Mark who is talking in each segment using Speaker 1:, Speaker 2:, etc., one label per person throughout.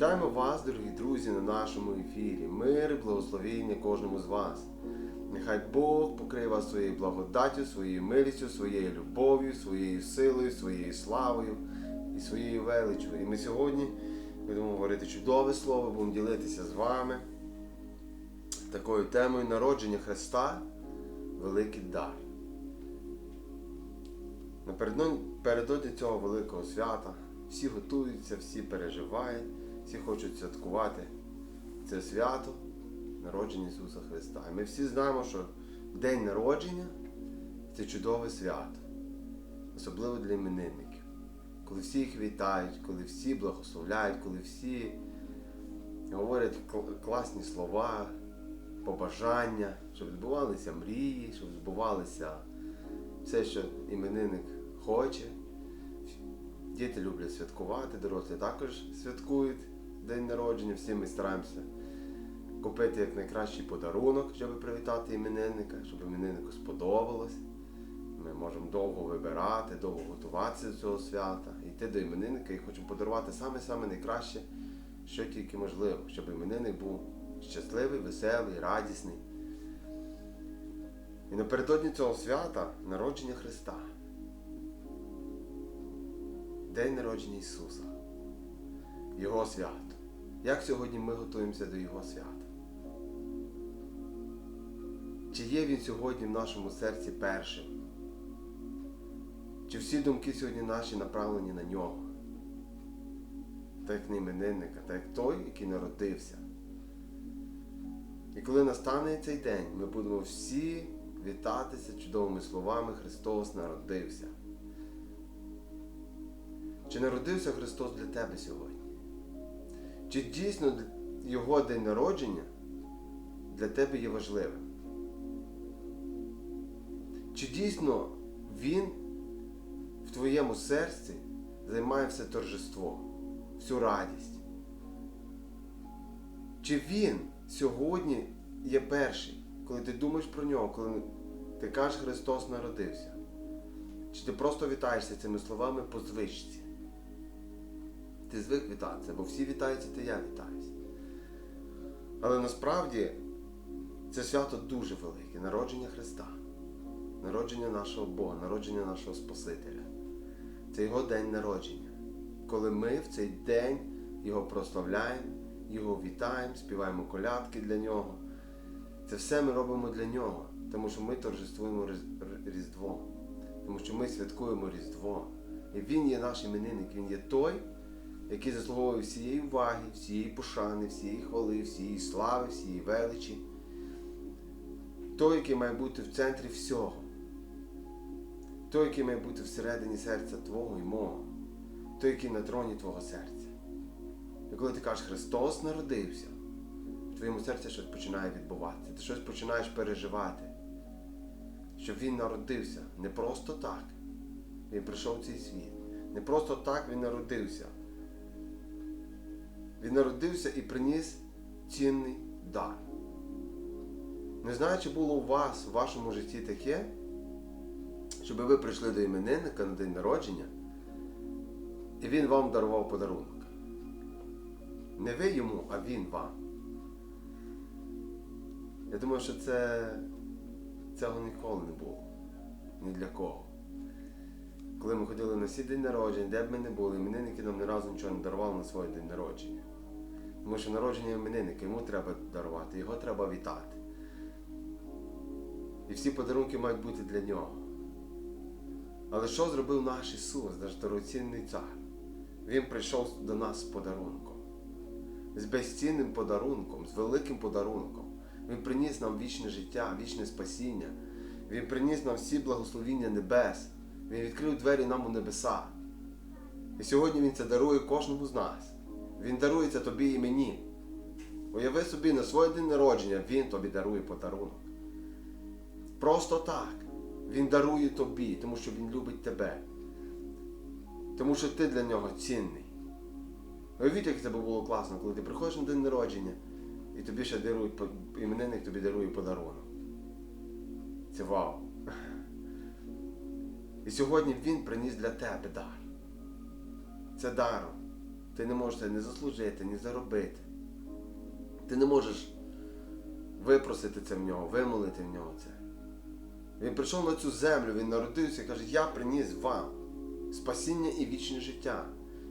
Speaker 1: Вітаємо вас, дорогі друзі, на нашому ефірі. Мир і благословіння кожному з вас. Нехай Бог покриє вас своєю благодаттю, своєю милістю, своєю любов'ю, своєю силою, своєю славою і своєю величчю. І ми сьогодні будемо говорити чудове слово, будемо ділитися з вами такою темою народження Христа великий дар. Напередодні цього великого свята всі готуються, всі переживають, всі хочуть святкувати це свято народження Ісуса Христа. І ми всі знаємо, що День народження це чудове свято, особливо для іменинників. Коли всі їх вітають, коли всі благословляють, коли всі говорять класні слова, побажання, щоб збувалися мрії, щоб збувалися все, що іменинник хоче. Діти люблять святкувати, дорослі також святкують день народження. Всі ми стараємося купити як найкращий подарунок, щоб привітати іменинника, щоб імениннику сподобалось. Ми можемо довго вибирати, довго готуватися до цього свята, йти до іменинника і хочемо подарувати саме-саме найкраще, що тільки можливо, щоб іменинник був щасливий, веселий, радісний. І напередодні цього свята народження Христа. День народження Ісуса, Його свято. Як сьогодні ми готуємося до Його свята? Чи є Він сьогодні в нашому серці першим? Чи всі думки сьогодні наші направлені на нього? Так як на іменинника, так як той, який народився. І коли настане цей день, ми будемо всі вітатися чудовими словами Христос народився. Чи народився Христос для тебе сьогодні? Чи дійсно Його день народження для тебе є важливим? Чи дійсно Він в твоєму серці займає все торжество, всю радість? Чи Він сьогодні є перший, коли ти думаєш про нього, коли ти кажеш Христос народився? Чи ти просто вітаєшся цими словами по звичці? Ти звик вітатися, бо всі вітаються, то я вітаюся. Але насправді це свято дуже велике народження Христа, народження нашого Бога, народження нашого Спасителя. Це Його день народження. Коли ми в цей день Його прославляємо, Його вітаємо, співаємо колядки для Нього. Це все ми робимо для Нього, тому що ми торжествуємо Різдво, тому що ми святкуємо Різдво. І Він є наш іменинник, Він є той, який заслуговує всієї уваги, всієї пошани, всієї хвали, всієї слави, всієї величі. Той, який має бути в центрі всього. Той, який має бути всередині серця Твого і мого. Той, який на троні Твого серця. І коли ти кажеш, Христос народився, в твоєму серці щось починає відбуватися. Ти щось починаєш переживати. Що Він народився не просто так. Він прийшов в цей світ. Не просто так він народився. Він народився і приніс цінний дар. Не знаю, чи було у вас в вашому житті таке, щоб ви прийшли до іменинника на день народження, і він вам дарував подарунок. Не ви йому, а він вам. Я думаю, що це цього ніколи не було. Ні для кого. Коли ми ходили на всі день народження, де б ми не були, іменинники нам ні разу нічого не дарували на свій день народження. Тому що народження іменинника, йому треба дарувати, його треба вітати. І всі подарунки мають бути для нього. Але що зробив наш Ісус, наш дорогоцінний цар? Він прийшов до нас з подарунком. З безцінним подарунком, з великим подарунком. Він приніс нам вічне життя, вічне спасіння. Він приніс нам всі благословіння небес. Він відкрив двері нам у небеса. І сьогодні Він це дарує кожному з нас. Він дарує це тобі і мені. Уяви собі, на своє день народження Він тобі дарує подарунок. Просто так. Він дарує тобі, тому що Він любить тебе. Тому що ти для нього цінний. Уявіть, як це було класно, коли ти приходиш на день народження і тобі ще дарують, іменинник тобі дарує подарунок. Це вау. І сьогодні він приніс для тебе дар. Це даром. Ти не можеш це не заслужити, ні заробити. Ти не можеш випросити це в нього, вимолити в нього це. Він прийшов на цю землю, він народився і каже, я приніс вам спасіння і вічне життя.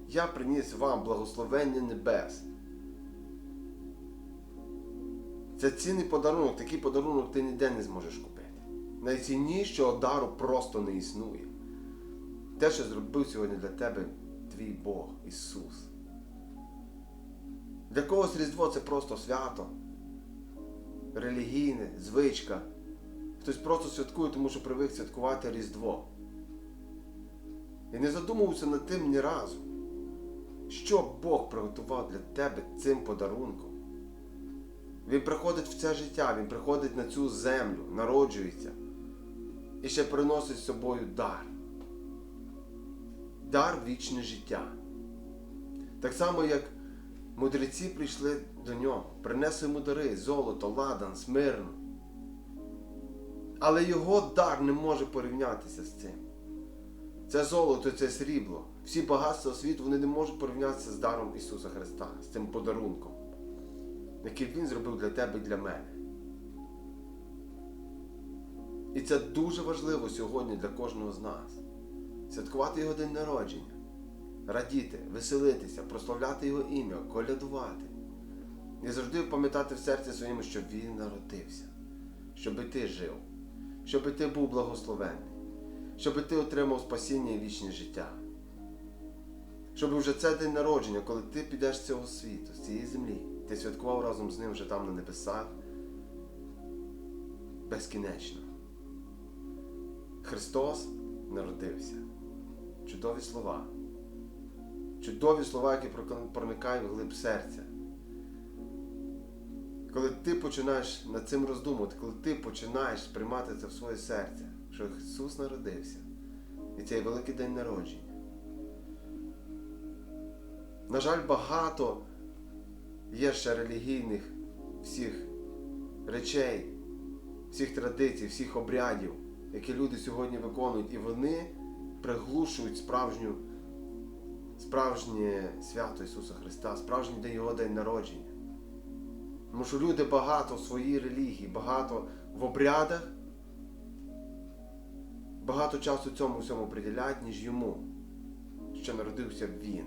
Speaker 1: Я приніс вам благословення небес. Це цінний подарунок, такий подарунок ти ніде не зможеш купити. Найціннішого дару просто не існує. Те, що зробив сьогодні для тебе твій Бог, Ісус. Для когось Різдво це просто свято, релігійне, звичка. Хтось просто святкує, тому що привик святкувати Різдво. І не задумувався над тим ні разу, що Бог приготував для тебе цим подарунком. Він приходить в це життя, він приходить на цю землю, народжується і ще приносить з собою дар. Дар вічне життя. Так само, як мудреці прийшли до нього, принесли йому дари, золото, ладан, смирну. Але його дар не може порівнятися з цим. Це золото, це срібло. Всі багатства світу вони не можуть порівнятися з даром Ісуса Христа, з цим подарунком, який Він зробив для тебе і для мене. І це дуже важливо сьогодні для кожного з нас. Святкувати його день народження, радіти, веселитися, прославляти Його ім'я, колядувати. І завжди пам'ятати в серці своєму, що Він народився, щоби ти жив, щоби ти був благословенний, щоби ти отримав спасіння і вічне життя. Щоб вже це день народження, коли ти підеш з цього світу, з цієї землі, ти святкував разом з ним вже там на небесах безкінечно. Христос народився. Чудові слова. Чудові слова, які проникають в глиб серця. Коли ти починаєш над цим роздумувати, коли ти починаєш приймати це в своє серце, що Ісус народився, і цей великий день народження. На жаль, багато є ще релігійних всіх речей, всіх традицій, всіх обрядів, які люди сьогодні виконують, і вони приглушують справжню, справжнє свято Ісуса Христа, справжній день Його день народження. Тому що люди багато в своїй релігії, багато в обрядах, багато часу цьому всьому приділяють, ніж йому, що народився Він.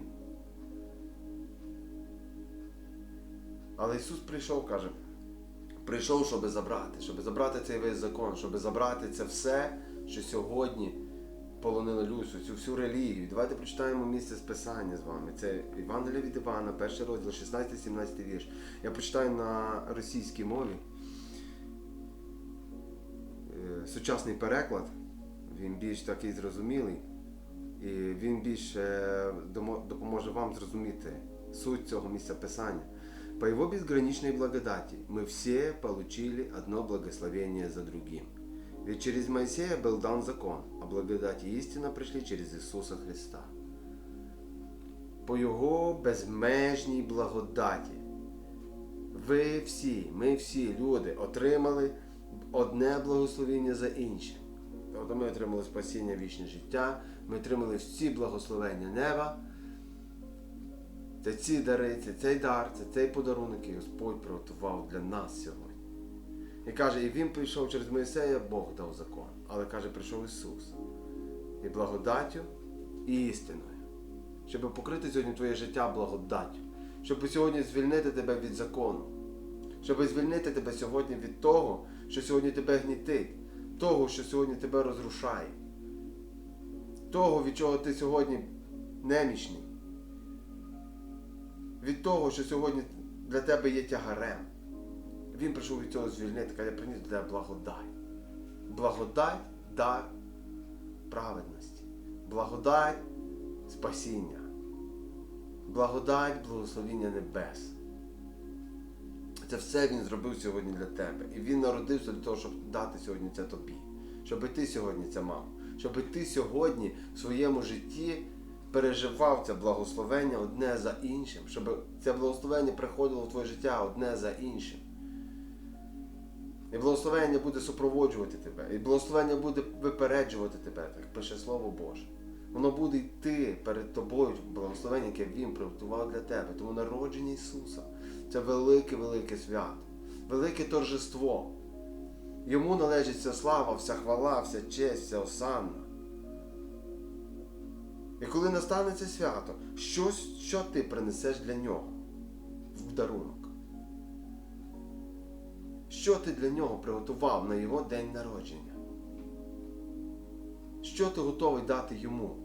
Speaker 1: Але Ісус прийшов, каже, прийшов, щоб забрати, щоб забрати цей весь закон, щоб забрати це все, що сьогодні полонило людство, цю всю релігію. Давайте прочитаємо місце з Писання з вами. Це Євангелія від Івана, перший розділ, 16-17 вірш. Я почитаю на російській мові. Е, Сучасний переклад, він більш такий зрозумілий, і він більш е, допоможе вам зрозуміти суть цього місця Писання. По его безграничной благодати мы все получили одно благословение за другим. Ведь через Моисея был дан закон, а благодать и истина пришли через Ісуса Христа. По Його безмежній благодаті. Ви всі, ми всі люди отримали одне благословення за іншим. Тобто ми отримали спасіння вічне життя, ми отримали всі благословення неба. Це ці дари, це цей дар, це цей подарунок, який Господь приготував для нас сьогодні. І каже, і він прийшов через Моїсея, Бог дав закон. Але каже, прийшов Ісус. І благодаттю, і істиною. Щоб покрити сьогодні твоє життя благодаттю. Щоб сьогодні звільнити тебе від закону. Щоб звільнити тебе сьогодні від того, що сьогодні тебе гнітить, того, що сьогодні тебе розрушає. Того, від чого ти сьогодні немічний від того, що сьогодні для тебе є тягарем. Він прийшов від цього звільнити, каже, я приніс тебе благодать. Благодать дар праведності. Благодать спасіння. Благодать благословіння небес. Це все він зробив сьогодні для тебе. І він народився для того, щоб дати сьогодні це тобі. Щоб ти сьогодні це мав. Щоб ти сьогодні в своєму житті переживав це благословення одне за іншим, щоб це благословення приходило в твоє життя одне за іншим. І благословення буде супроводжувати тебе, і благословення буде випереджувати тебе, так пише Слово Боже. Воно буде йти перед тобою, благословення, яке Він приготував для тебе. Тому народження Ісуса це велике-велике свято, велике торжество. Йому належить вся слава, вся хвала, вся честь, вся осанна. І коли настане це свято, що, що ти принесеш для нього в дарунок? Що ти для нього приготував на його день народження? Що ти готовий дати йому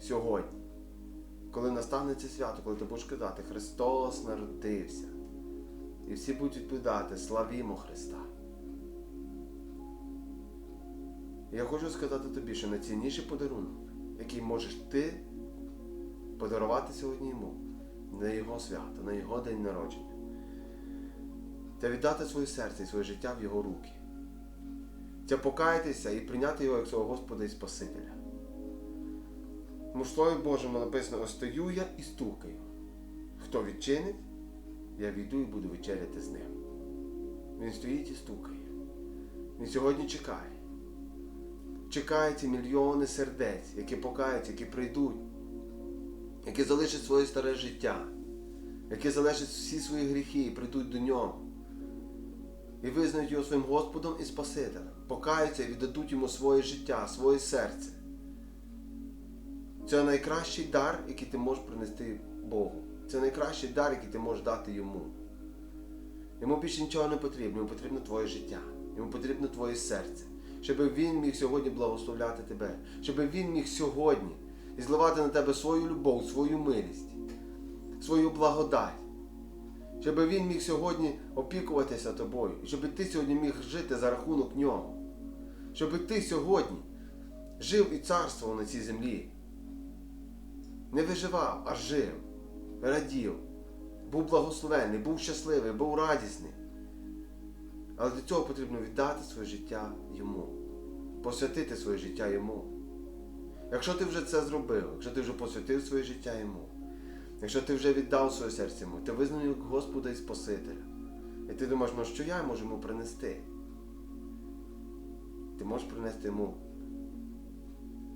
Speaker 1: сьогодні? Коли настане це свято, коли ти будеш казати, Христос народився. І всі будуть відповідати, славімо Христа. Я хочу сказати тобі, що найцінніший подарунок, який можеш ти подарувати сьогодні йому на його свято, на його день народження, це віддати своє серце і своє життя в його руки. Це покаятися і прийняти його як свого Господа і Спасителя. Тому в Слові Божому написано: ось стою я і стукаю. Хто відчинить, я війду і буду вечеряти з ним. Він стоїть і стукає. Він сьогодні чекає. Чекає мільйони сердець, які покаються, які прийдуть, які залишать своє старе життя, які залишать всі свої гріхи і прийдуть до нього. І визнають його своїм Господом і Спасителем, покаються і віддадуть йому своє життя, своє серце. Це найкращий дар, який ти можеш принести Богу. Це найкращий дар, який ти можеш дати йому. Йому більше нічого не потрібно, йому потрібно твоє життя, йому потрібно твоє серце, щоб він міг сьогодні благословляти тебе, щоб він міг сьогодні зливати на тебе свою любов, свою милість, свою благодать. Щоб він міг сьогодні опікуватися тобою, щоб ти сьогодні міг жити за рахунок нього. Щоб ти сьогодні жив і царствував на цій землі. Не виживав, а жив, радів, був благословений, був щасливий, був радісний. Але для цього потрібно віддати своє життя йому, посвятити своє життя йому. Якщо ти вже це зробив, якщо ти вже посвятив своє життя йому, якщо ти вже віддав своє серце йому, ти визнав його Господа і Спасителя. І ти думаєш, ну що я можу йому принести? Ти можеш принести йому,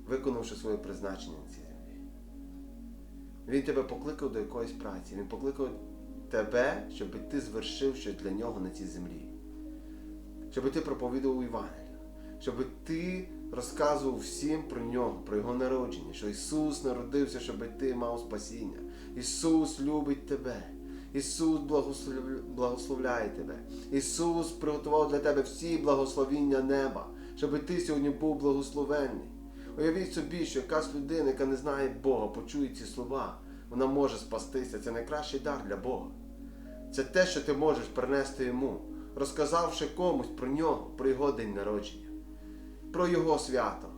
Speaker 1: виконавши своє призначення на цій землі. Він тебе покликав до якоїсь праці, він покликав тебе, щоб ти звершив щось для нього на цій землі. Щоб ти проповідував Євангелію, щоб ти розказував всім про нього, про його народження, що Ісус народився, щоб ти мав спасіння. Ісус любить тебе. Ісус благословляє, тебе. Ісус приготував для тебе всі благословіння неба, щоб ти сьогодні був благословенний. Уявіть собі, що якась людина, яка не знає Бога, почує ці слова, вона може спастися. Це найкращий дар для Бога. Це те, що ти можеш принести йому, розказавши комусь про нього, про його день народження, про його свято,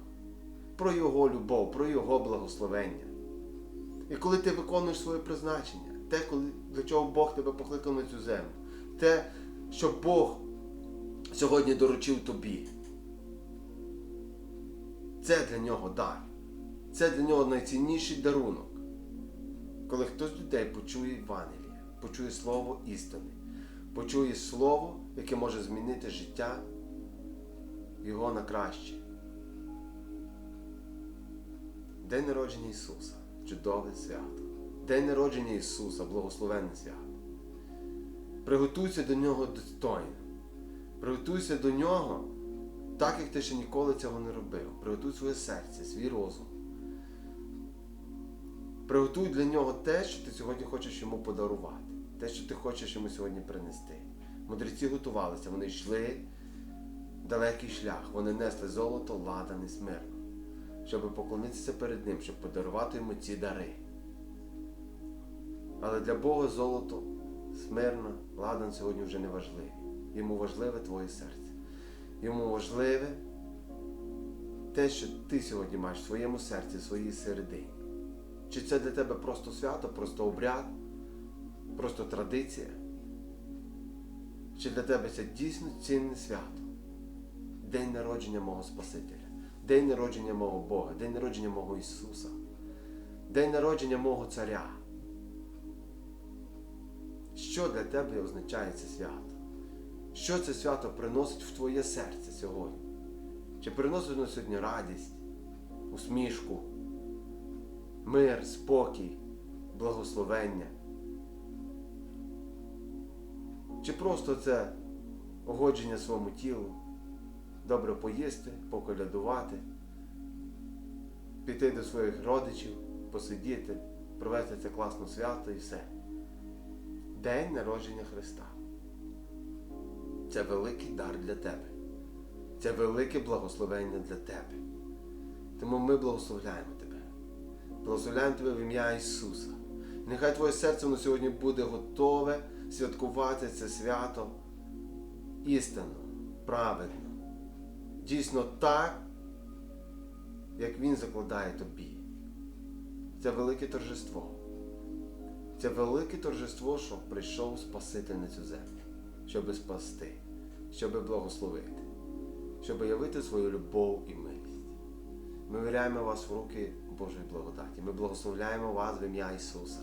Speaker 1: про його любов, про його благословення. І коли ти виконуєш своє призначення, те, коли, для чого Бог тебе покликав на цю землю, те, що Бог сьогодні доручив тобі, це для нього дар. Це для нього найцінніший дарунок. Коли хтось з людей почує Євангеліє, почує слово істини, почує слово, яке може змінити життя його на краще. День народження Ісуса чудове свято. День народження Ісуса, благословенне свято. Приготуйся до Нього достойно. Приготуйся до Нього так, як ти ще ніколи цього не робив. Приготуй своє серце, свій розум. Приготуй для нього те, що ти сьогодні хочеш йому подарувати, те, що ти хочеш йому сьогодні принести. Мудреці готувалися, вони йшли далекий шлях, вони несли золото, ладане смирно, щоб поклонитися перед ним, щоб подарувати йому ці дари. Але для Бога золото, смирно, ладан сьогодні вже не важливі. Йому важливе твоє серце. Йому важливе те, що ти сьогодні маєш в своєму серці, в своїй середині. Чи це для тебе просто свято, просто обряд, просто традиція? Чи для тебе це дійсно цінне свято? День народження мого Спасителя, день народження мого Бога, день народження мого Ісуса, день народження мого Царя. Що для тебе означає це свято? Що це свято приносить в твоє серце сьогодні? Чи приносить воно сьогодні радість, усмішку, мир, спокій, благословення. Чи просто це угодження своєму тілу, добре поїсти, поколядувати, піти до своїх родичів, посидіти, провести це класне свято і все. День народження Христа. Це великий дар для тебе. Це велике благословення для тебе. Тому ми благословляємо тебе. Благословляємо тебе в ім'я Ісуса. Нехай твоє серце на сьогодні буде готове святкувати це свято істинно, праведно, дійсно так, як Він закладає тобі. Це велике торжество. Це велике торжество, що прийшов Спаситель на цю землю, щоби спасти, щоби благословити, щоби явити свою любов і милість. Ми віряємо вас в руки Божої благодаті. Ми благословляємо вас в ім'я Ісуса.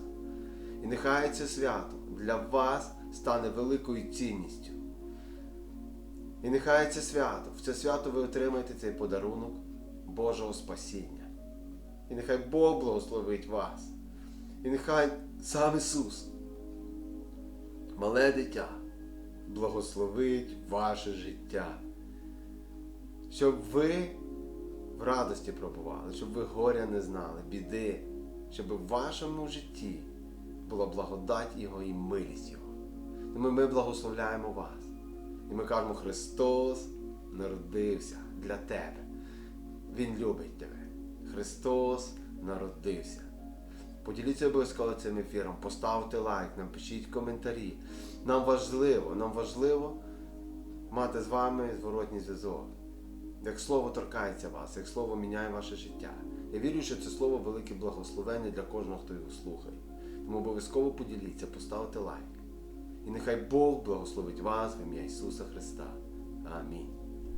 Speaker 1: І нехай це свято для вас стане великою цінністю. І нехай це свято, в це свято ви отримаєте цей подарунок Божого спасіння. І нехай Бог благословить вас. І нехай сам Ісус, мале дитя, благословить ваше життя. Щоб ви в радості пробували, щоб ви горя не знали, біди, щоб в вашому житті була благодать Його і милість Його. Тому ми благословляємо вас. І ми кажемо, Христос народився для тебе. Він любить тебе. Христос народився. Поділіться обов'язково цим ефіром, поставте лайк, напишіть коментарі. Нам важливо, нам важливо мати з вами зворотній зв'язок. Як слово торкається вас, як слово міняє ваше життя. Я вірю, що це слово велике благословення для кожного, хто його слухає. Тому обов'язково поділіться, поставте лайк. І нехай Бог благословить вас в ім'я Ісуса Христа. Амінь.